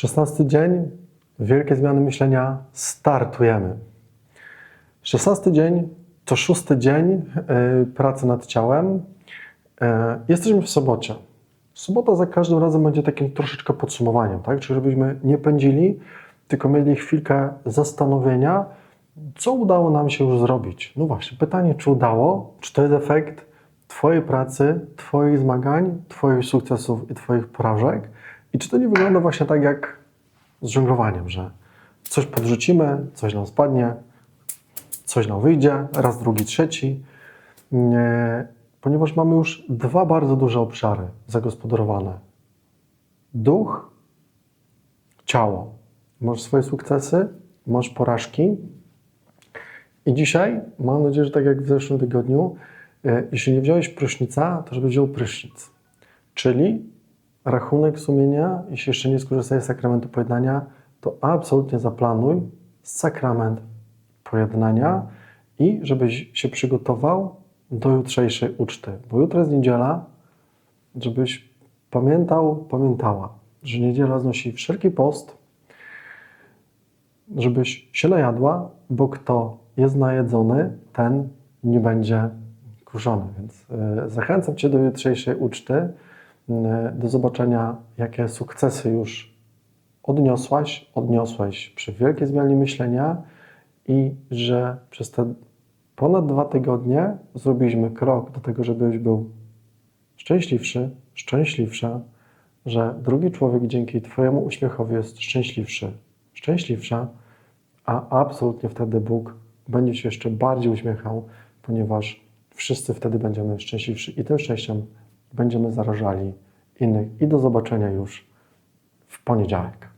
16 dzień, wielkie zmiany myślenia, startujemy. 16 dzień to szósty dzień y, pracy nad ciałem. E, Jesteśmy w sobocie. Sobota za każdym razem będzie takim troszeczkę podsumowaniem, tak? Czyli żebyśmy nie pędzili, tylko mieli chwilkę zastanowienia, co udało nam się już zrobić. No właśnie, pytanie, czy udało? Czy to jest efekt Twojej pracy, Twoich zmagań, Twoich sukcesów i Twoich porażek? I czy to nie wygląda właśnie tak jak z żonglowaniem, że coś podrzucimy, coś nam spadnie, coś nam wyjdzie, raz, drugi, trzeci. Nie, ponieważ mamy już dwa bardzo duże obszary zagospodarowane. Duch, ciało. Masz swoje sukcesy, masz porażki. I dzisiaj, mam nadzieję, że tak jak w zeszłym tygodniu, e, jeśli nie wziąłeś prysznica, to żeby wziął prysznic. Czyli rachunek sumienia, jeśli jeszcze nie skorzystałeś z sakramentu pojednania, to absolutnie zaplanuj sakrament pojednania i żebyś się przygotował do jutrzejszej uczty. Bo jutro jest niedziela, żebyś pamiętał, pamiętała, że niedziela znosi wszelki post, żebyś się najadła, bo kto jest najedzony, ten nie będzie kurzony. Więc y, zachęcam Cię do jutrzejszej uczty, do zobaczenia, jakie sukcesy już odniosłaś, odniosłeś przy wielkiej zmianie myślenia i że przez te ponad dwa tygodnie zrobiliśmy krok do tego, żebyś był szczęśliwszy, szczęśliwsza, że drugi człowiek dzięki Twojemu uśmiechowi jest szczęśliwszy, szczęśliwsza, a absolutnie wtedy Bóg będzie się jeszcze bardziej uśmiechał, ponieważ wszyscy wtedy będziemy szczęśliwsi i tym szczęściem będziemy zarażali innych. I do zobaczenia już w poniedziałek.